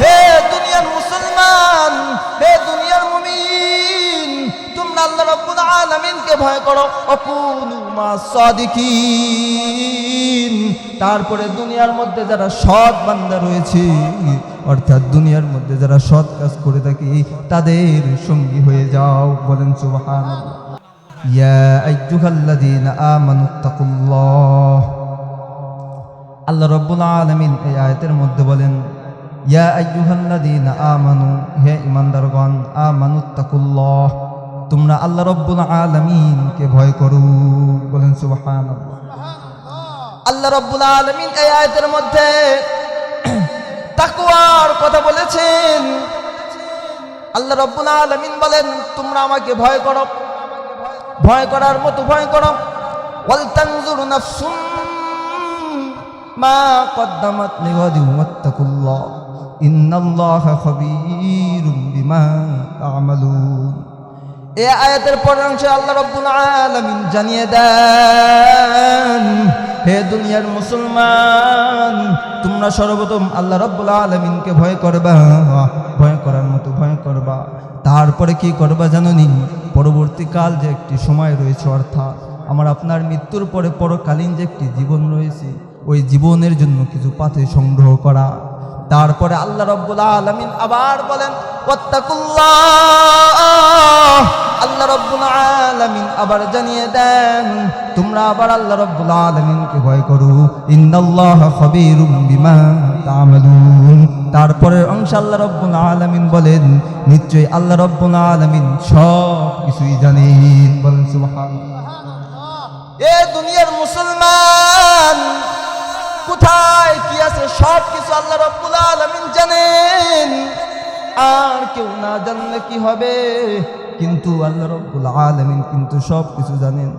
হে দুনিয়ার মুসলমান, হে দুনিয়ার ভয় করো। তারপরে দুনিয়ার মধ্যে যারা সৎ বান্দা রয়েছে, অর্থাৎ দুনিয়ার মধ্যে যারা সৎ কাজ করে থাকে, তাদের সঙ্গী হয়ে যাও, বলেন সুবহানাল্লাহ। ইয়া আইয়ুহাল্লাযীনা আমানুত্তাকুল্লাহ আল্লাহ রব্বুল আলমিন এই আয়তের মধ্যে বলেন, ইয়া আইয়ুহাল্লাযীনা আমানু, হে ইমানদারগণ আমানুত্তাকুল্লাহ, তোমরা আল্লাহ রব্বুল আলামিনকে ভয় করো। বলেন, সুবহানাল্লাহ। আল্লাহ রব্বুল আলামিন এই আয়াতের মধ্যে তাকওয়ার কথা বলেছেন। আল্লাহ রব্বুল আলামিন বলেন, তোমরা আমাকে ভয় করো, ভয় করার মতো ভয় করো। ওয়াল তানজুরু নাফসুম মা কদ্দামাত লিগাদিন ওয়াত্তাকুল্লাহ ইন্নাল্লাহা খাবীরুম বিমা তা'মালুন। এই আয়াতের পরের অংশে আল্লাহ রব্বুল আলামিন জানিয়ে দেন, হে দুনিয়ার মুসলমান, তোমরা সর্বপ্রথম আল্লাহ রব্বুল আলামিনকে ভয় করবা, ভয় করার মতো ভয় করবা। তারপরে কি করবা জানোনি? পরবর্তীকাল যে একটি সময় রয়েছে, অর্থাৎ আমার আপনার মৃত্যুর পরে পরকালীন যে একটি জীবন রয়েছে ওই জীবনের জন্য কিছু পাথে সংগ্রহ করা। তারপরে আল্লাহ রব্বুল আলমিন আবার বলেন। আল্লাহ রব্বুল আলমিন আবার জানিয়ে দেন, তোমরা আবার আল্লাহ রব্বুল আলমিনকে ভয় করো। ইন্নাল্লাহ খবীরুম তারপরের অংশ আল্লাহ রব্বুল আলমিন বলেন, নিশ্চয়ই আল্লাহ রব্বুল আলমিন সব কিছুই জানেন। বলেন, সুবহানাল্লাহ। এ দুনিয়ার মুসলমান কোথায়, কি আছে? সব কিছু আল্লাহ রব্বুল আলামিন জানেন। আর কেউ না জানলে কি হবে? কিন্তু আল্লাহ রব্বুল আলামিন কিন্তু সব কিছু জানেন।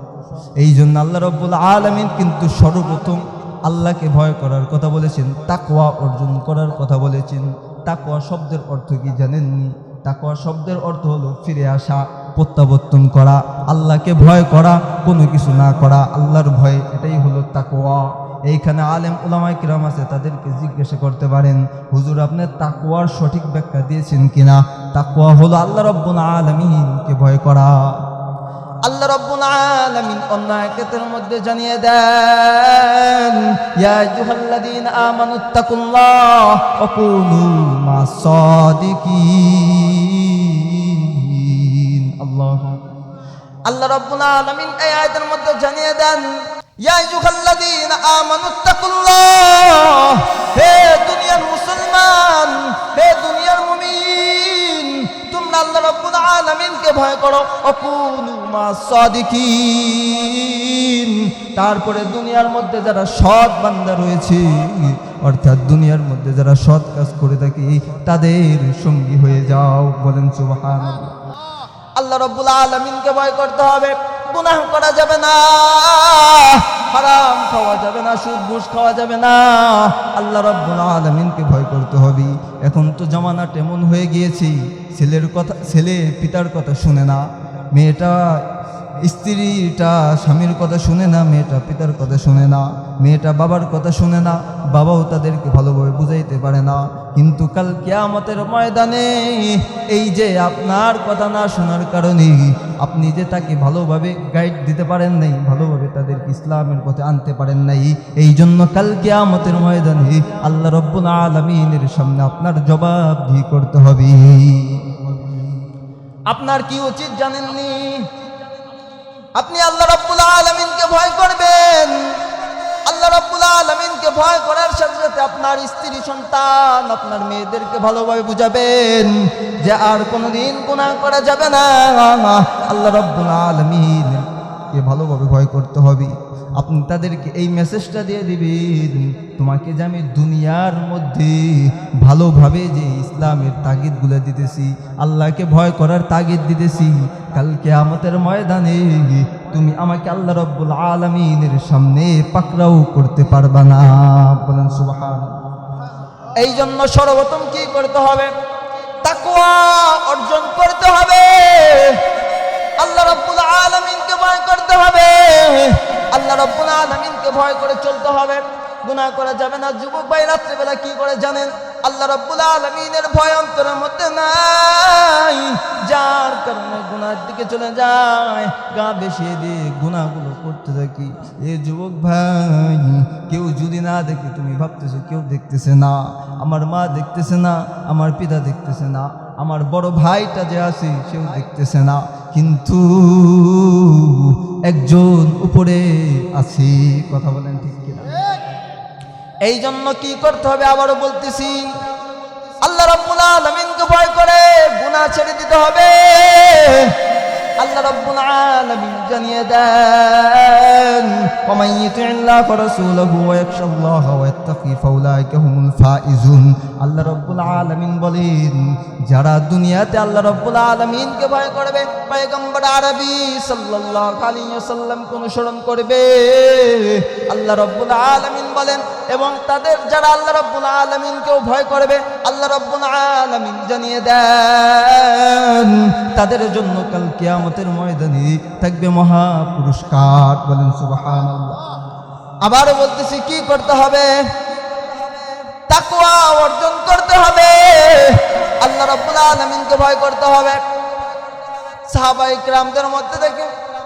এই জন্য আল্লাহ রব্বুল আলামিন কিন্তু সর্বপ্রথম আল্লাহকে ভয় করার কথা বলেছেন, তাকওয়া অর্জন করার কথা বলেছেন। তাকওয়া শব্দের অর্থ কি জানেননি? তাকওয়া শব্দের অর্থ হলো ফিরে আসা, প্রত্যাবর্তন করা, আল্লাহকে ভয় করা, কোনো কিছু না করা। আল্লাহর ভয় এটাই হলো তাকওয়া। এইখানে আলেম উলামাই কিরাম আছে, তাদেরকে জিজ্ঞাসা করতে পারেন, হুজুর আপনি তাকুয়ার সঠিক ব্যাখ্যা দিয়েছেন কিনা? তাকুয়া হলো আল্লাহ রব্বুল আলামিনকে ভয় করা। আল্লাহ রব্বুল আলামিন অন্য আয়াতের মধ্যে জানিয়ে দেন, ইয়া আইয়ুহাল্লাযীনা আমানুত্তাকুল্লাহ ওয়া কুনু মাস সাদিকিন। আল্লাহু আল্লাহ রাব্বুল আলামিন এই আয়াতের মধ্যে জানিয়ে দেন হে দুনিয়ার মুসলমান হে দুনিয়ার মুমিন তোমরা আল্লাহ রাব্বুল আলামিনকে ভয় করো। অকুনু সাদিকিন। তারপরে দুনিয়ার মধ্যে যারা সৎ বান্দা রয়েছে অর্থাৎ দুনিয়ার মধ্যে যারা সৎ কাজ করে থাকে তাদের সঙ্গী হয়ে যাও বলেন সুবহানাল্লাহ। আল্লাহ রব্বুল আলমিনকে ভয় করতে হবে। গুনাহ করা যাবে না। হারাম খাওয়া যাবে না, সুদ ঘুষ খাওয়া যাবে না। আল্লাহ রব্বুল আলমিনকে ভয় করতে হবে। এখন তো জামানা তেমন হয়ে গিয়েছে, ছেলের কথা, ছেলে পিতার কথা শুনে না। মেয়েটা স্ত্রীটা স্বামীর কথা শুনে না, মেয়েটা পিতার কথা শুনে না, মেয়েটা বাবার কথা শুনে না, বাবাও তাদেরকে ভালোভাবে বুঝাইতে পারে না। কিন্তু কাল কেয়ামতের ময়দানে এই যে আপনার কথা না শোনার কারণে আপনি যে তাকে ভালোভাবে গাইড দিতে পারেন নাই, ভালোভাবে তাদেরকে ইসলামের পথে আনতে পারেন নাই, এই জন্য কাল কিয়ামতের ময়দানে আল্লাহ রব্বুল আলমিনের সামনে আপনার জবাবদিহি করতে হবে। আপনার কি উচিত জানেননি? আপনি আল্লাহ রব্বুল আলমিনকে ভয় করবেন। আল্লাহ রব্বুল আলমিনকে ভয় করার সাথে সাথে আপনার স্ত্রী, সন্তান আপনার মেয়েদেরকে ভালোভাবে বুঝাবেন যে আর কোনোদিন গুণা করা যাবে না। আল্লাহ রব্বুল আলমিন এ ভালোভাবে ভয় করতে হবে। আপনি তাদেরকে এই মেসেজটা দিয়ে দিবেন, তোমাকে যে আমি দুনিয়ার মধ্যে ভালোভাবে যে ইসলামের তাগিদগুলো দিতেছি, আল্লাহকে ভয় করার তাগিদ দিতেছি কালকে আমাদের ময়দানে তুমি আমাকে আল্লাহ রব্বুল আলমিনের সামনে পাকড়াও করতে পারবা না। বলেন সুবহান এই জন্য সর্বপ্রথম কি করতে হবে? তাকওয়া অর্জন করতে হবে। আল্লাহ রব্বুল আলমিনকে ভয় করতে হবে। আল্লাহ রব্বুল আলমিনকে ভয় করে চলতে হবে। গুনাহ করা যাবে না। যুবক ভাই, রাত্রেবেলা কি করে জানেন? আল্লাহ রাব্বুল আলামিনের ভয় অন্তরের মধ্যে নাই। যার কারণে গুনার দিকে চলে যায়। গা বেশি দিয়ে গুনাহগুলো করতে থাকি। এ যুবক ভাই, কেউ যদি না দেখে, তুমি ভাবতেছো কেউ দেখতেছে না। আমার মা দেখতেছে না, আমার পিতা দেখতেছে না। আমার বড় ভাইটা যে আছে, সেও দেখতেছে না। কিন্তু একজন উপরে আছি, কথা বলেন ঠিক কিনা? এই জন্য কি করতে হবে আবারও বলতেছি, আল্লাহ রব্বুল আলামিনকে ভয় করে গুনাহ ছেড়ে দিতে হবে। আল্লাহ রাব্বুল আলামিন জানিয়ে দেন ইতিল্লাহ ওয়া রাসূলুহু ওয়া ইয়াখশাল্লাহ ওয়া ইয়াত্তাকি ফাউলাইকা হুমুল ফাইজুন। আল্লাহ রাব্বুল আলামিন বলেন, যারা দুনিয়াতে আল্লাহ রাব্বুল আলামিনকে ভয় করবে, পয়গম্বর আরবি সাল্লাল্লাহু আলাইহি ওয়াসাল্লামকে অনুসরণ করবে। আল্লাহ রাব্বুল আলামিন বলেন, এবং তাদের, যারা আল্লাহ রাব্বুল আলামিনকেও ভয় করবে, আল্লাহ রাব্বুল আলামিন জানিয়ে দেন, তাদের জন্য কাল কিয়ামতের ময়দানে থাকবে মহা পুরস্কার। বলেন সুবহানাল্লাহ। আবারও বলতেছি, কি করতে হবে? তাকওয়া অর্জন করতে হবে। আল্লাহ আলামিনকে ভয় করতে হবে। সাহাবাই কিরামদের মধ্যে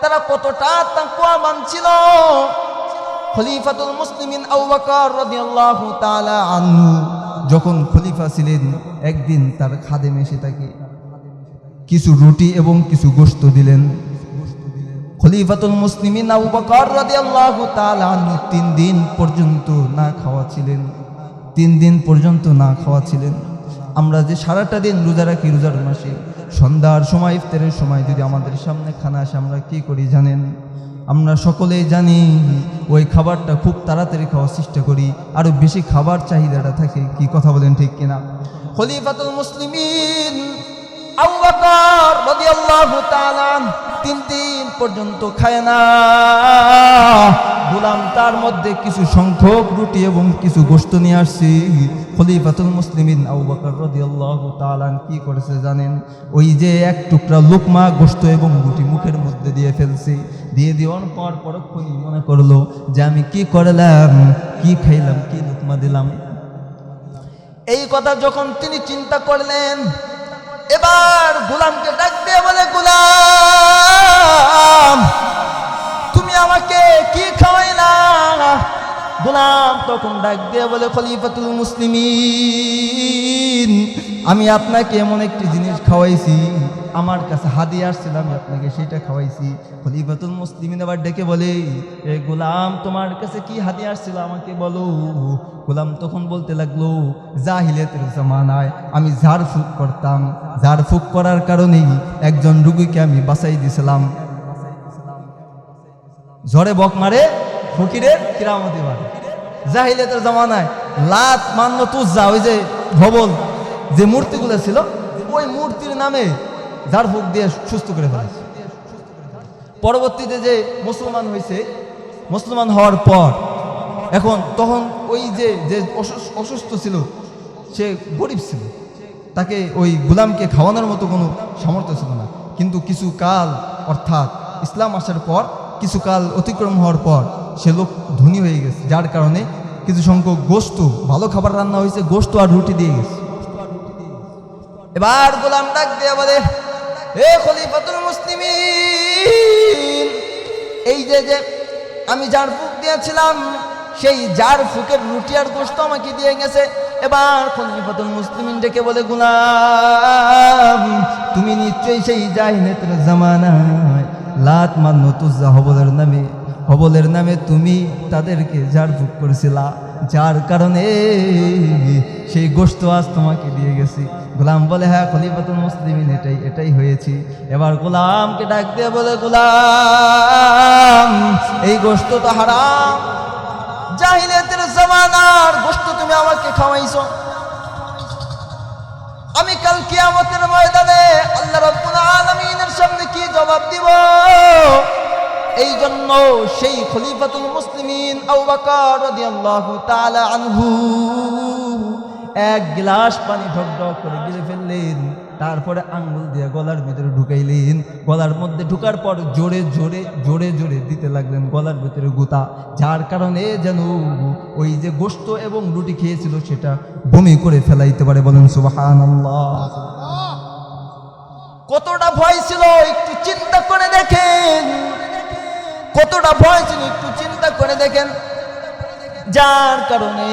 তারা কতটা তাকওয়া মানছিল। খলিফাতুল মুসলিমিন আবু বকর রাদিয়াল্লাহু তাআলা যখন খলিফা ছিলেন, একদিন তার খাদেম এসে তাকে কিছু রুটি এবং কিছু গোশত দিলেন। খলিফাতুল মুসলিমিন আবু বকর রাদিয়াল্লাহু তাআলা তিন দিন পর্যন্ত না খাওয়া ছিলেন তিন দিন পর্যন্ত না খাওয়া ছিলেন আমরা যে সারাটা দিন রোজা রাখি রোজার মাসে, সন্ধ্যার সময়, ইফতারের সময় যদি আমাদের সামনে খানা আসে, আমরা কী করি জানেন? আমরা সকলেই জানি ওই খাবারটা খুব তাড়াতাড়ি খাওয়ার চেষ্টা করি আরও বেশি খাবার চাহিদাটা থাকে, কি কথা বলেন ঠিক কিনা? খলিফাতুল মুসলিমিন আবু বকর রাদিয়াল্লাহু তাআলা তিন দিন পর্যন্ত খায় না। গোলাম তার মধ্যে কিছু সংখ্যক রুটি এবং কিছু গোশত নিয়ে আসছি। খলিফাতুল মুসলিমিন আবু বকর রাদিয়াল্লাহু তাআলা আনহু কি করেছে জানেন? ওই যে এক টুকরা লোকমা গোশত এবং রুটি মুখের মধ্যে দিয়ে ফেলছি। দিয়ে দেওয়ার পর পরক্ষণই মনে করল যে আমি কি করলাম, কি খাইলাম, কি লোকমা দিলাম। এই কথা যখন তিনি চিন্তা করলেন এবার গোলামকে ডাক দিয়ে বলে গোলাম তুমি আমাকে কি খাওয়াইলা? গোলাম তখন ডাক দিয়ে বলে, খলিফাতুল মুসলিমিন, আমি আপনাকে এমন একটি জিনিস খাওয়াইছি, আমার কাছে হাদিয়ে আসছিল, আমি আপনাকে সেটা খাওয়াইছি। খলিফাতুল মুসলিমিন আবার ডেকে বলে, এ গোলাম, তোমার কাছে কি হাদিয়ে আসছিল আমাকে বলো। গোলাম তখন বলতে লাগল, জাহিলিয়াতের জামানায় আমি ঝাড় ফুক করতাম। ঝাড় ফুক করার কারণেই একজন রুগীকে আমি বাঁচাই দিয়েছিলাম ঝড়ে বক মারে ফকিরের কিরামতি বাড়ে জাহিলিয়াতের জামানায় লাত মান্য তুজা, ওই যে ভবন যে মূর্তিগুলো ছিল, ওই মূর্তির নামে ঝাড় ফুক দিয়ে সুস্থ করে ফেলেছে। পরবর্তীতে যে মুসলমান হয়েছে, মুসলমান হওয়ার পর, এখন তখন ওই যে যে অসুস- অসুস্থ ছিল, সে গরিব ছিল। তাকে ওই গুলামকে খাওয়ানোর মতো কোনো সামর্থ্য ছিল না। কিন্তু কিছু কাল, অর্থাৎ ইসলাম আসার পর, কিছু কাল অতিক্রম হওয়ার পর সে লোক ধনী হয়ে গেছে, যার কারণে কিছু সংখ্যক গোস্ত, ভালো খাবার রান্না হয়েছে, গোস্ত আর রুটি দিয়ে গেছে। এবার গোলাম ডাক দিয়ে বলে হে খলিফাতুল মুসলিমিন, এই যে যে আমি যার ফুক দিয়েছিলাম, সেই যার ফুকের রুটি আর গোস্ত আমাকে দিয়ে গেছে। এবার খলিফাতুল মুসলিমিন ডেকে বলে, গুলাম, তুমি নিশ্চয়ই সেই জাহিনেতের জামানায় লাত মান্য তুজা হবলের নামে হবলের নামে তুমি তাদেরকে ঝাড় ফুক করেছিলা, যার কারণে সেই গোস্ত আজ তোমাকে দিয়ে গেছি। গোলাম বলে হ্যাঁ খলিফাতুল মুসলিমিন, এটাই এটাই হয়েছি। এবার গোলামকে ডাক দিয়ে বলে, গোলাম, এই গোস্ত তো হারাম। জাহিলিয়াতের জামানার গোস্ত তুমি আমাকে খাওয়াইছো। আমি কাল কিয়ামতের ময়দানে আল্লাহ রাব্বুল আলামিনের সামনে কি জবাব দিব? এই জন্য সেই খলিফাতুল মুসলিমিন আনহু এক গ্লাস পানি ঢক ঢক করে গিলে ফেললেন। তারপরে আঙ্গুল দিয়ে গলার ভিতরে ঢুকাইলেন। গলার মধ্যে ঢুকার পর জোরে জোরে জোরে জোরে দিতে লাগলেন গলার ভিতরে গোতা। যার কারণে যেন ওই যে গোস্ত এবং রুটি খেয়েছিল সেটা বমি করে ফেলাইতে পারে বলেন সুবাহান কতটা ভয় ছিল একটু চিন্তা করে দেখেন। কতটা ভয় ছিল একটু চিন্তা করে দেখেন। যার কারণে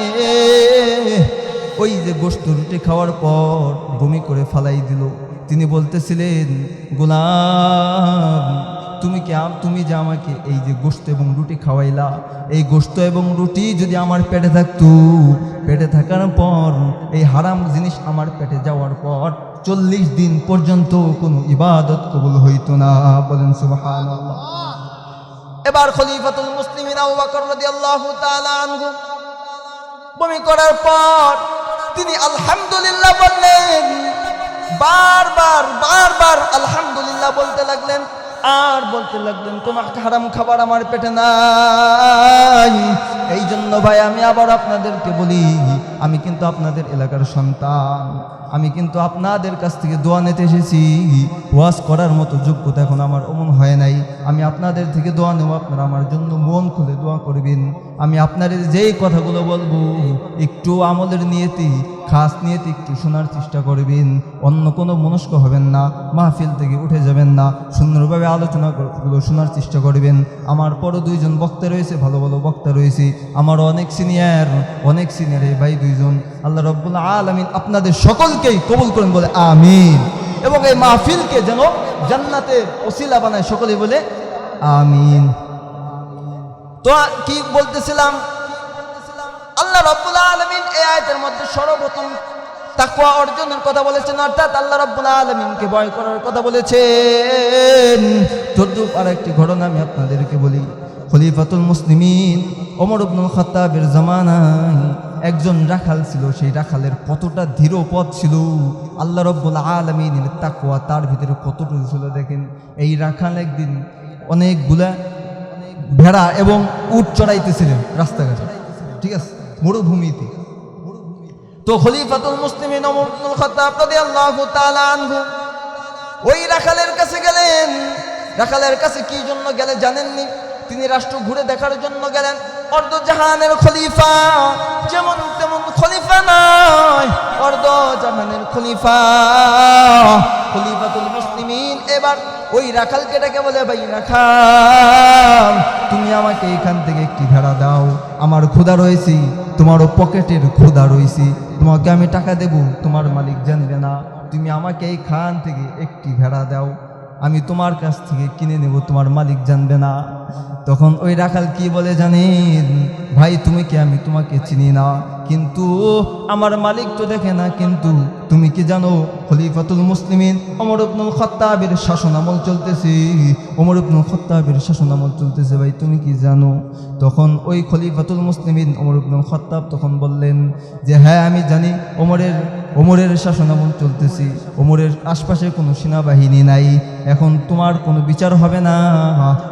ওই যে গোস্ত রুটি খাওয়ার পর বমি করে ফালাই দিল। তিনি বলতেছিলেন, গোলাম, তুমি কি তুমি যে আমাকে এই যে গোস্ত এবং রুটি খাওয়াইলা, এই গোস্ত এবং রুটি যদি আমার পেটে থাকতো, পেটে থাকার পর, এই হারাম জিনিস আমার পেটে যাওয়ার পর চল্লিশ দিন পর্যন্ত কোনো ইবাদত কবুল হইতো না। বলেন, সুবহানাল্লাহ। এবার খলিফাতুল মুসলিমিন আবু বকর রাদিয়াল্লাহু তাআলা আনহু। বমি করার পর তিনি আলহামদুলিল্লাহ বললেন, বারবার বারবার আলহামদুলিল্লাহ বলতে লাগলেন। আর বলতে লাগলেন, তোমার হারাম খাবার আমার পেটে জন্য ভাই, আমি আবার আপনাদেরকে বলি, আমি কিন্তু আপনাদের এলাকার সন্তান। আমি কিন্তু আপনাদের কাছ থেকে দোয়া নিতে এসেছি। ওয়াজ করার মতো যোগ্যতা এখন আমার অমন হয় নাই। আমি আপনাদের থেকে দোয়া নেব, আপনারা আমার জন্য মন খুলে দোয়া করবেন। আমি আপনাদের যেই কথাগুলো বলব, একটু আমলের নিয়েতে, খাস নিয়েতে একটু শোনার চেষ্টা করবেন। অন্য কোনো মনস্ক হবেন না, মাহফিল থেকে উঠে যাবেন না। সুন্দরভাবে আলোচনাগুলো শোনার চেষ্টা করবেন। আমার পরও দুইজন বক্তা রয়েছে, ভালো ভালো বক্তা রয়েছে। আমার অনেক সিনিয়র অনেক সিনিয়র এই ভাই দুইজন। আল্লাহ রব্বুল আলমিন আপনাদের সকলকেই কবুল করেন বলে আমিন। এবং এই মাহফিলকে যেন জান্নাতে ওসিলা বানায় সকলে বলে আমিন। তো কি বলতেছিলাম? আল্লাহ রব্বুল আলমিন এই আয়তের মধ্যে সর্বপ্রথম তাকুয়া অর্জনের কথা বলেছেন, অর্থাৎ আল্লাহ রব্বুল আলমিনকে ভয় করার কথা বলেছেন। তদ্রুপ আর একটি ঘটনা আমি আপনাদেরকে বলি। খলিফাতুল মুসলিমিন ওমর ইবনুল খাত্তাবের জামানায় একজন রাখাল ছিল, সেই রাখালের কতটা ধীর পথ ছিল। আল্লাহ রব্বুল আলমিনের তাকুয়া তার ভিতরে কতটুকু ছিল দেখেন। এই রাখাল একদিন অনেকগুলা ভেড়া এবং উট চড়াইতেছিলেন রাস্তাঘাটে। ঠিক আছে? মরুভূমিতে। তো খলিফাতুল মুসলিমিন ওমর ইবনুল খাত্তাব রাদিয়াল্লাহু তাআলা আনহু ওই রাখালের কাছে গেলেন। রাখালের কাছে কি জন্য গেলে জানেননি? তিনি রাষ্ট্র ঘুরে দেখার জন্য গেলেন। অর্ধ জাহানের খলিফা যেমন তেমন খলিফা নয়। অর্ধ জাহানের খলিফা। খলিফাতুল মুসলিমিন এবার ওই রাখালকে ডেকে বলে, ভাই রাখাল তুমি আমাকে এখান থেকে একটি ভেড়া দাও। আমার ক্ষুধা রয়েছি, তোমারও পকেটের ক্ষুধা রয়েছি। তোমাকে আমি টাকা দেব, তোমার মালিক জানবে না। তুমি আমাকে এইখান থেকে একটি ভেড়া দাও। আমি তোমার কাছ থেকে কিনে নেব, তোমার মালিক জানবে না। তখন ওই রাখাল কি বলে জানেন, ভাই, তুমি কি? আমি তোমাকে চিনি না। কিন্তু আমার মালিক তো দেখে না, কিন্তু তুমি কি জানো, খলিফাতুল মুসলিমিন অমর ইবনুল খত্তাবের শাসনামল চলতেছে। অমর ইবনুল খত্তাবের শাসনামল চলতেছে, ভাই, তুমি কি জানো? তখন ওই খলিফাতুল মুসলিমিন অমর ইবনুল খত্তাব তখন বললেন যে হ্যাঁ আমি জানি, ওমরের ওমরের শাসনামল চলতেছি। ওমরের আশপাশে কোনো সেনাবাহিনী নাই। এখন তোমার কোনো বিচার হবে না।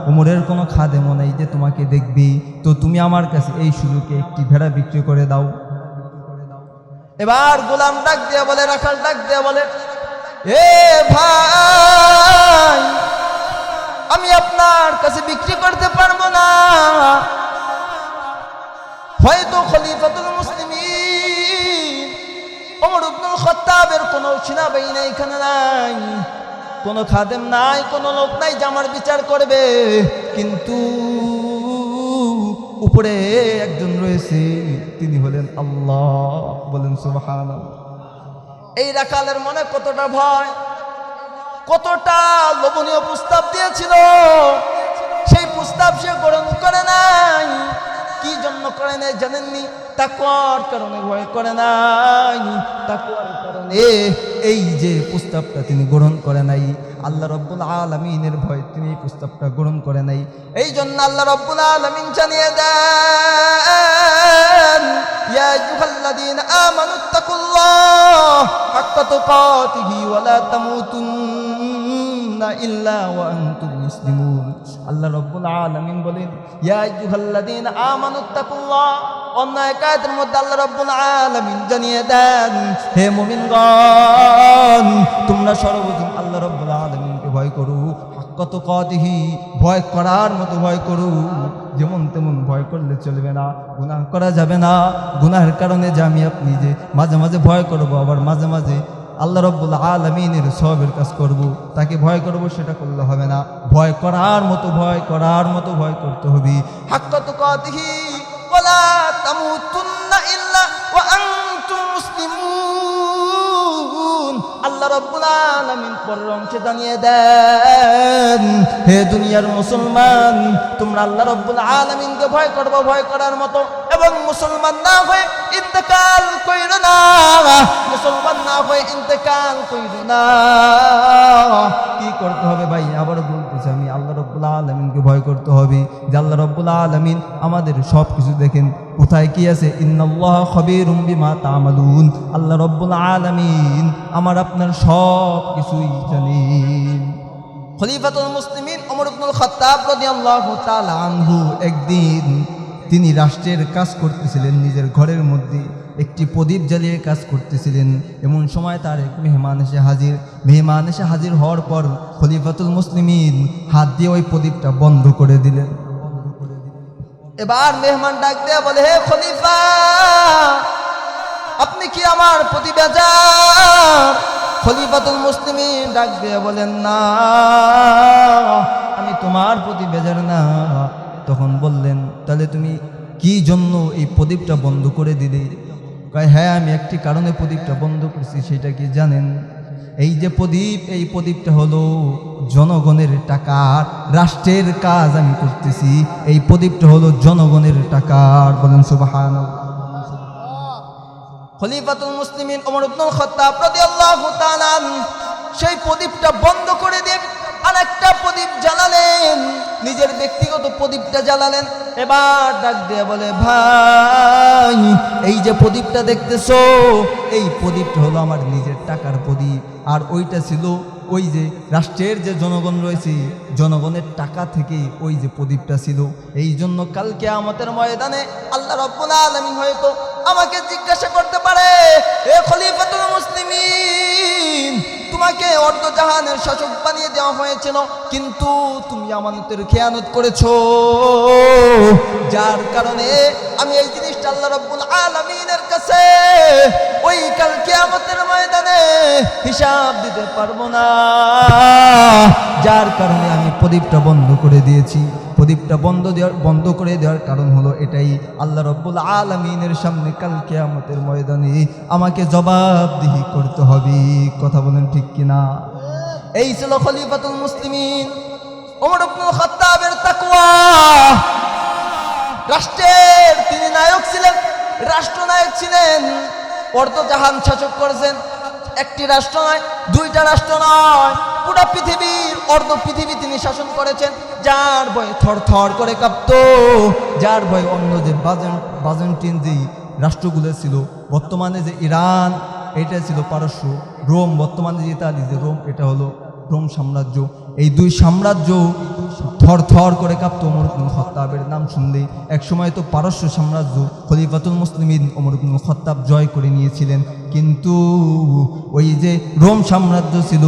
ওমরের কোনো খাদেমও নাই যে তোমাকে দেখবি। তো তুমি আমার কাছে এই সুযোগে একটি ভেড়া বিক্রি করে দাও। এবার গোলাম ডাক দিয়া বলে, রাখাল ডাক দিয়া বলে, এ ভাই, আমি আপনার কাছে বিক্রি করতে পারব না। হয়তো খলিফাতুল মুসলিমিন ওমর ইবনুল খাত্তাবের কোনো সেনাবাহিনী এখানে নাই। কোনো খাদেম নাই, কোনো লোক নাই যে আমার বিচার করবে। কিন্তু উপরে একজন রয়েছে, তিনি হলেন আল্লাহ। বলেন সুবহান এই রাখালের মনে কতটা ভয়, কতটা লোভনীয় প্রস্তাব দিয়েছিল। সেই প্রস্তাব সে গ্রহণ করে নাই। কি জন্য করে নাই জানেননি? তাকুয়ার কারণে ভয় করে নাই তাকুয়ার কারণে এই যে প্রস্তাবটা তিনি গ্রহণ করে নাই আল্লাহ রব্বুল আলমিনের ভয় তিনি এই প্রস্তাবটা গ্রহণ করে নাই এই জন্য আল্লাহ রব্বুল আলমিন জানিয়ে দেন يا أيها الذين آمنوا اتقوا الله حق تقاته ولا تموتن إلا وأنتم মুসলিমুন। আল্লাহ রব্বুল আলমিন বলেন ইয়াজুহাল্লাদিন আমানুত্তাকুল্লাহ অন্য মধ্যে আল্লাহ রব্বুল আলমিন জানিয়ে দেন, হে মুমিনগণ, তোমরা আল্লাহ রব্বুল আলমিনকে ভয় করু। কত কদিহি ভয় করার মতো ভয় করু। যেমন তেমন ভয় করলে চলবে না, গুনাহ করা যাবে না। গুনাহের কারণে যে আমি আপনি যে মাঝে মাঝে ভয় করব, আবার মাঝে মাঝে আল্লাহ রব্বুল আলমিনের সবের কাজ করব, তাকে ভয় করব, সেটা করলে হবে না। ভয় করার মতো, ভয় করার মতো ভয় করতে হবে। হাক্কাত কাতিহি ওয়ালা তামুতুন্না ইল্লা ওয়া আল্লাহ রব্বুল জানিয়ে দেন। হে দুনিয়ার মুসলমান, তোমরা আল্লাহ রব্বুল আলামিনকে ভয় করব, ভয় করার মতো। এবং মুসলমান না হয়ে ইন্তেকাল কইর না। মুসলমান না হয়ে ইন্তেকাল কইর না। কি করতে হবে ভাই? আবার বলতেছি আমি আল্লাহ রব্বুল আলমিনকে ভয় করতে হবে যে আল্লাহ রব্বুল আলমিন আমাদের সব কিছু দেখেন। কোথায় কি আছে? ইন্নাল্লাহ খবিরুম বিমা তামালুন। আল্লাহ রব্বুল আলমিন আমার আপনার সব কিছুই জানেন। খলিফাতুল মুসলিমিন ওমর ইবনুল খাত্তাব রাদিয়াল্লাহু তাআলা একদিন তিনি রাষ্ট্রের কাজ করতেছিলেন নিজের ঘরের মধ্যে। একটি প্রদীপ জ্বালিয়ে কাজ করতেছিলেন। এমন সময় তার এক মেহমান এসে হাজির। মেহমান এসে হাজির হওয়ার পর খলিফাতুল মুসলিমিন হাত দিয়ে ওই প্রদীপটা বন্ধ করে দিলেন। এবার মেহমান ডাক দেয়া বলে, হে খলিফা, আপনি কি আমার প্রতি বেজার খলিফাতুল মুসলিমিন ডাক দিয়ে বলেন, না, আমি তোমার প্রতি বেজার না। তখন বললেন, তাহলে তুমি কি জন্য এই প্রদীপটা বন্ধ করে দিলে? কয় হ্যাঁ আমি একটি কারণে প্রদীপটা বন্ধ করছি, সেটা কি জানেন? এই যে প্রদীপ, এই প্রদীপটা হলো জনগণের টাকা, রাষ্ট্রের কাজ আমি করতেছি। এই প্রদীপটা হলো জনগণের টাকা। বলেন সুবাহান খলিফাতুল মুসলিমিন ওমর ইবনুল খাত্তাব রাদিয়াল্লাহু তাআলা সেই প্রদীপটা বন্ধ করে দিয়ে আরেকটা প্রদীপ জ্বালালেন, নিজের ব্যক্তিগত প্রদীপটা জ্বালালেন। এবার ডাক দিয়ে বলে, ভাই, এই যে প্রদীপটা দেখতেছো, এই প্রদীপটা হলো আমার নিজের টাকার প্রদীপ। আর ওইটা ছিল ওই যে রাষ্ট্রের যে জনগণ রয়েছে, জনগণের টাকা থেকে ওই যে প্রদীপটা ছিল। এই জন্য কালকে আমাদের ময়দানে আল্লাহ রব্বুল আলমিন হয়তো আমাকে জিজ্ঞাসা করতে পারে, এ খলিফাতুল মুসলিমিন তোমাকে অর্ধজাহানের শাসক বানিয়ে দেওয়া হয়েছিল, কিন্তু তুমি আমানতের খেয়ানত করেছ। যার কারণে আমি এই জিনিসটা আল্লাহ রব্বুল আলমিনের কাছে ওই কালকে আমাদের ময়দানে হিসাব দিতে পারব না। যার কারণে আমি প্রদীপটা বন্ধ করে দিয়েছি। প্রদীপটা বন্ধ দেওয়ার, বন্ধ করে দেওয়ার কারণ হলো এটাই। আল্লাহ রব্বুল আলমিনের সামনে কালকে আমাদের ময়দানে আমাকে জবাবদিহি করতে হবে। কথা বলেন ঠিক কিনা? এই ছিল খলিফাতুল মুসলিমিন রাষ্ট্রের তিনি নায়ক ছিলেন, রাষ্ট্রনায়ক ছিলেন। অর্ধজাহান শাসক করেছেন, একটি রাষ্ট্র নয়, দুইটা রাষ্ট্র নয়। পুরো পৃথিবীর অর্ধ পৃথিবী তিনি শাসন করেছেন। যার ভয়ে থর থর করে কাঁপত, যার ভয়ে অন্য যে বাজেন বাজেন্টিন যে রাষ্ট্রগুলো ছিল, বর্তমানে যে ইরান এটা ছিল পারস্য, রোম, বর্তমানে যে ইতালি, যে রোম, এটা হলো রোম সাম্রাজ্য। এই দুই সাম্রাজ্য থর থর করে কাঁপত ওমর ইবনুল খত্তাবের নাম শুনলেই এক সময় তো পারস্য সাম্রাজ্য খলিফাতুল মুসলিমিন ওমর ইবনুল খত্তাব জয় করে নিয়েছিলেন। কিন্তু ওই যে রোম সাম্রাজ্য ছিল,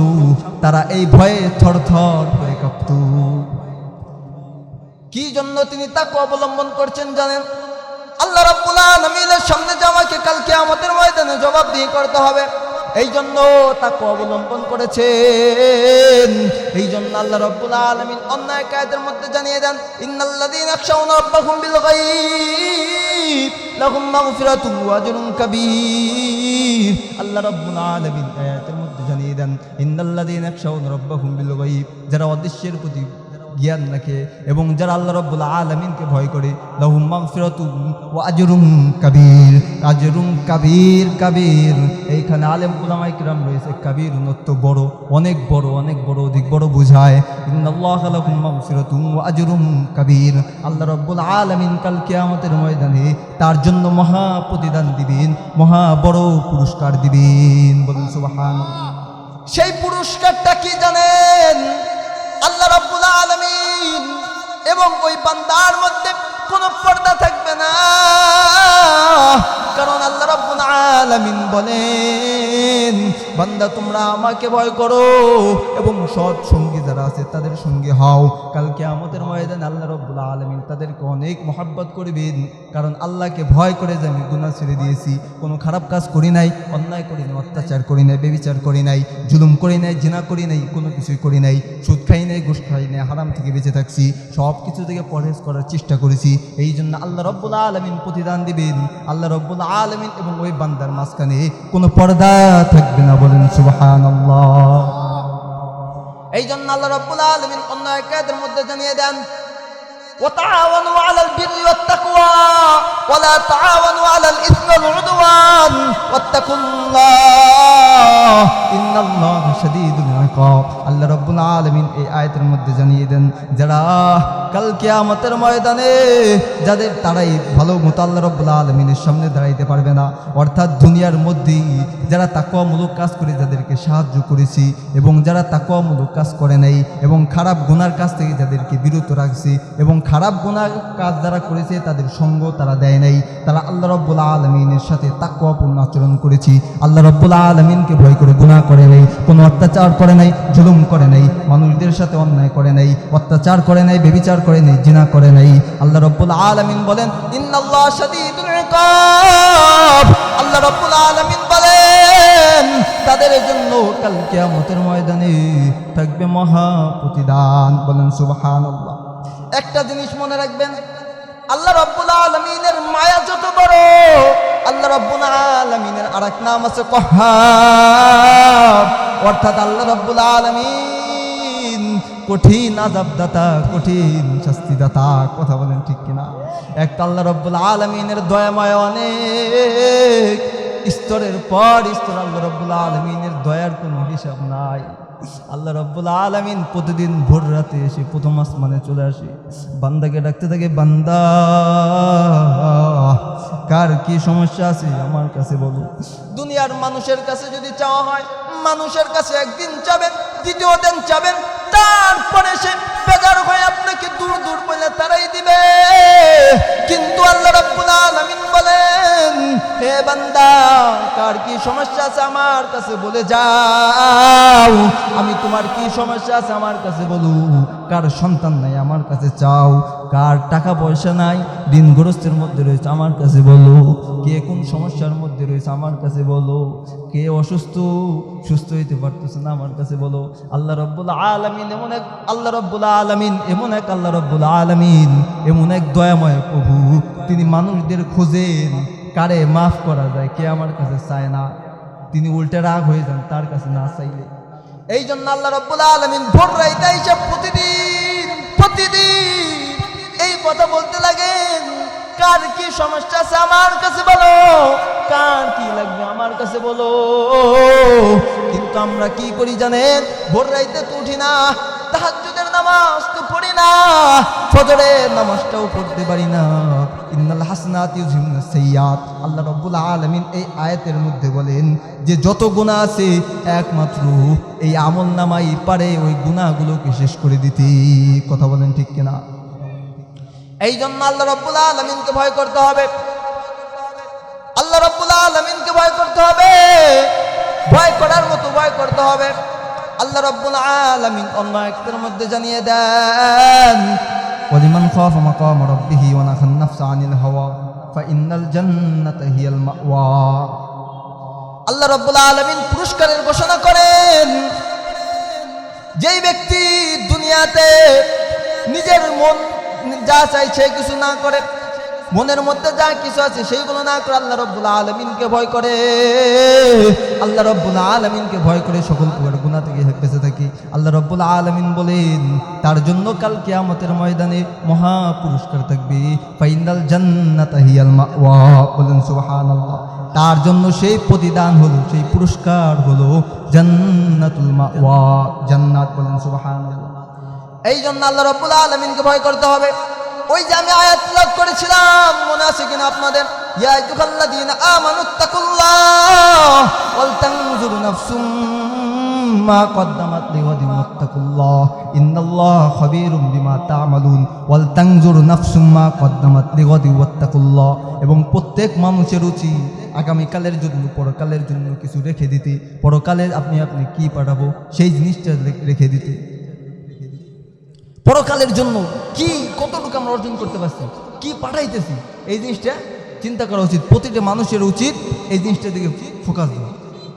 তারা এই ভয়ে থর থর করে কাঁপত। কি জন্য তিনি তাকে অবলম্বন করছেন জানেন? আল্লাহ রাব্বুল আলামিনের সামনে যে আমাকে কালকে আমাদের ময়দানে জবাব দিয়ে করতে হবে। এই জন্য তাকে অবলম্বন করেছেন। এই জন্য আল্লাহ রাব্বুল আলামিন অন্যায় কায়দের মধ্যে জানিয়ে দেন, ইন্নাল্লাযীনা ইয়াখশাউনা রাব্বাহুম বিল গায়ব লাহুম মাগফিরাতুন ওয়া আজরুন কাবীর আল্লাহ রাব্বুল আলামিন আয়াতের মধ্যে জানিয়ে দেন, ইন্নাল্লাযীনা ইয়াখশাউনা রাব্বাহুম বিল গায়ব যারা অদৃশ্যের প্রতি জ্ঞান রাখে এবং যারা আল্লাহ রব্বুল আলমিনকে ভয় করে ওয়া আজরুম কাবীর। আজরুম কাবীর কাবীর। এইখানে আলেম উলামায়ে কিরাম রয়েছে। কাবীর উন্নত বড়, অনেক বড় অনেক বড়, অধিক বড় বোঝায়। আজরুম কাবীর। আল্লাহ রব্বুল আলামিন কাল কিয়ামতের ময়দানে তার জন্য মহা প্রতিদান দিবেন, মহা বড় পুরস্কার দিবেন। বলুন সুবহানাল্লাহ। সেই পুরস্কারটা কি জানেন? আল্লাহ রাব্বুল আলামিন এবং ওই বান্দার মধ্যে কোনো পর্দা থাকবে না। কারণ আল্লাহ রব্বুল আলামিন বলেন বান্দা, তোমরা আমাকে ভয় করো। এবং সৎ সঙ্গী যারা আছে, তাদের সঙ্গে হও। কালকে আমাদের ময়দান আল্লাহ রব্বুল আলামিন তাদেরকে অনেক মহাব্বত করবেন। কারণ আল্লাহকে ভয় করে যে আমি গুনাহ ছেড়ে দিয়েছি, কোনো খারাপ কাজ করি নাই, অন্যায় করি নাই, অত্যাচার করি নাই, বেবিচার করি নাই, জুলুম করি নাই, জিনা করি নাই, কোনো কিছুই করি নাই, সুদ খাই নাই, ঘুষ খাই নাই, হারাম থেকে বেঁচে থাকছি সব কিছু থেকে পরহেজ করার চেষ্টা করেছি। এই জন্য আল্লাহ রব্বুল আলমিন প্রতিদান দিবেন। আল্লাহ রব্বুল আলমিন এবং ওই বান্দার মাঝখানে কোনো পর্দা থাকবে না বলেন সুবাহান এই জন্য আল্লাহ রব্বুল আলমিন অন্য একাদের মধ্যে জানিয়ে দেন وتعاونوا على البر والتقوى ولا تعاونوا على الإثم والعدوان واتقوا الله إن الله شديد العقاب আল্লাহ রব্বুল আলামিন এই আয়াতের মধ্যে জানিয়ে দেন যারা কাল কিয়ামতের ময়দানে যাদের তারাই ভালো মতো আল্লাহ রব্বুল আলমিনের সামনে দাঁড়াইতে পারবে না, অর্থাৎ দুনিয়ার মধ্যেই যারা তাকওয়ামূলক কাজ করে যাদেরকে সাহায্য করেছি এবং যারা তাকওয়ামূলক কাজ করে নাই এবং খারাপ গুনার কাছ থেকে যাদেরকে বিরত রাখছি এবং খারাপ গুনার কাজ যারা করেছে তাদের সঙ্গ তারা দেয় নাই, তারা আল্লাহ রব্বুল আলমিনের সাথে তাকওয়াপূর্ণ আচরণ করেছি। আল্লাহ রব্বুল আলমিনকে ভয় করে গুনাহ করে নাই, কোনো অত্যাচার করে নাই, জুলুম করে নাই, মানুষদের সাথে অন্যায় করে নাই, অত্যাচার করে নাই, বেবিচার করে জিনা করে নাই। আল্লাহ রব্বুল আলমিন বলেন আল্লাহ রব্বুল আলমিন বলেন, তাদের জন্য ময়দানে থাকবে মহা প্রতিদান। বলেন একটা জিনিস মনে রাখবেন, আল্লাহ রব্বুল আলমিনের মায়া যত বড়, আল্লাহ রব্বুল আলমিনের আর এক নাম আছে কহাব। অর্থাৎ আল্লাহ রব্বুল আলমিন কঠিন আজাবদাতা, কঠিন শাস্তিদাতা, কথা বলেন ঠিক কিনা? একটা আল্লাহ রব্বুল আলমিনের দয়া মায়া অনেক স্তরের পর স্তর আল্লাহ রব্বুল আলমিনের দয়ার কোনো হিসাব নাই। আল্লাহ রব্বুল আলমিন প্রতিদিন ভোর রাতে এসে প্রথম আসমানে চলে আসে। বান্দাকে ডাকতে থাকে, বান্দা, কার কি সমস্যা আছে? আমার কাছে বলো। দুনিয়ার মানুষের কাছে যদি চাওয়া হয়, মানুষের কাছে একদিন চাবেন দ্বিতীয় দিন চাবেন তারপরে সে বেজার হয়ে আপনাকে দূর দূর বলে তারাই দিবে। কিন্তু আল্লাহ বলেন, হে বান্দা, কার কি সমস্যা আছে আমার কাছে বলে যাও। আমি তোমার কি সমস্যা আছে আমার কাছে কার সন্তান নাই আমার কাছে চাও। কার টাকা পয়সা নাই ঋণগ্রস্তের মধ্যে রয়েছে আমার কাছে বলো। কে কোন সমস্যার মধ্যে রয়েছে আমার কাছে বলো। কে অসুস্থ, সুস্থ হইতে পারতেছে না আমার কাছে বলো। আল্লাহ রব্বুল আলমিন এমন এক, আল্লাহ রব্বুল আলমিন, এমন এক আল্লাহ রব্বুল আলমিন, এমন এক দয়াময় প্রভু, তিনি মানুষদের খোঁজেন, কারে মাফ করা যায়, কে আমার কাছে চায় না। তিনি উল্টে রাগ হয়ে যান, তার কাছে না চাইলে। এই জন্য আল্লাহ রব্বুল আলমিন ভোর রাইতে এসে প্রতিদিন প্রতিদিন এই কথা বলতে লাগেন, কার কি সমস্যা আছে আমার কাছে বলো, কার কি লাগবে আমার কাছে বলো? কিন্তু আমরা কি করি জানেন, ভোর রাইতে তো উঠি না তাহাজ্জুদের নামাজ তো পড়ি না, ফজরের নামাজটাও পড়তে পারি না। ইন্নাল হাসনাত আল্লাহ রাব্বুল আলামিন এই আয়াতের মধ্যে বলেন যে, যত গুনাহ আছে, একমাত্র এই আমল নামাই পারে ওই গুনাহগুলোকে শেষ করে দিতে। কথা বলেন ঠিক কিনা? এই জন্য আল্লাহ রব্বুল আলমিনকে ভয় করতে হবে। আল্লাহ রব্বুল আলমিনকে ভয় করতে হবে। ভয় করার মতো ভয় করতে হবে। আল্লাহ রব্বুল আলামিন অন্য একটার মধ্যে জানিয়ে দেন, ওয়ালিমান খাফা মাকাম রাব্বিহি ওয়া নাখান নাফসা আনিল হাওয়া ফাইন্নাল জান্নাতা হিয়াল মাওয়া। আল্লাহ রব্বুল আলামিন পুরস্কারের ঘোষণা করেন, যেই ব্যক্তি দুনিয়াতে নিজের মন যা চাইছে কিছু না করে, মনের মধ্যে যা কিছু আছে সেইগুলো না করে আল্লাহ রব্বুল আলমিনকে ভয় করে। আল্লাহ রব্বুল আলমিনকে ভয় করে সকল গুণা থেকে বেঁচে থাকি। আল্লাহ রব্বুল আলমিন বলেন, তার জন্য কাল কিয়ামতের ময়দানে মহা পুরস্কার থাকবে। ফাইনাল সুবহানাল্লাহ। তার জন্য সেই প্রতিদান হলো, সেই পুরস্কার হলো জান্নাতুল মাওয়া, জান্নাত, বলেন এই জন্য আল্লাহ রব্বুল আলমিনকে ভয় করতে হবে। ওই যে আমি আয়াত করেছিলাম, মনে আছে কিনা আপনাদের? ইয়া আমানুত্তাকুল্লাহ নাফসুম মা কদ্দামাত লিগাদিন ওয়াত্তাকুল্লাহ ইন্নাল্লাহ খাবীরুম বিমা তা'মালুন ওয়াল তানজুর নাফসুম মা কদ্দামাত এবং প্রত্যেক মানুষের উচিত আগামীকালের জন্য, পরকালের জন্য কিছু রেখে দিতে। পরকালের আপনি আপনি কি পাঠাবো? সেই জিনিসটা রেখে দিতে। পরকালের জন্য কি, কতটুকু আমরা অর্জন করতে পারছি? কি পাঠাইতেছি? এই জিনিসটা চিন্তা করা উচিত। প্রতিটা মানুষের উচিত এই জিনিসটার দিকে ফোকাস দেওয়া।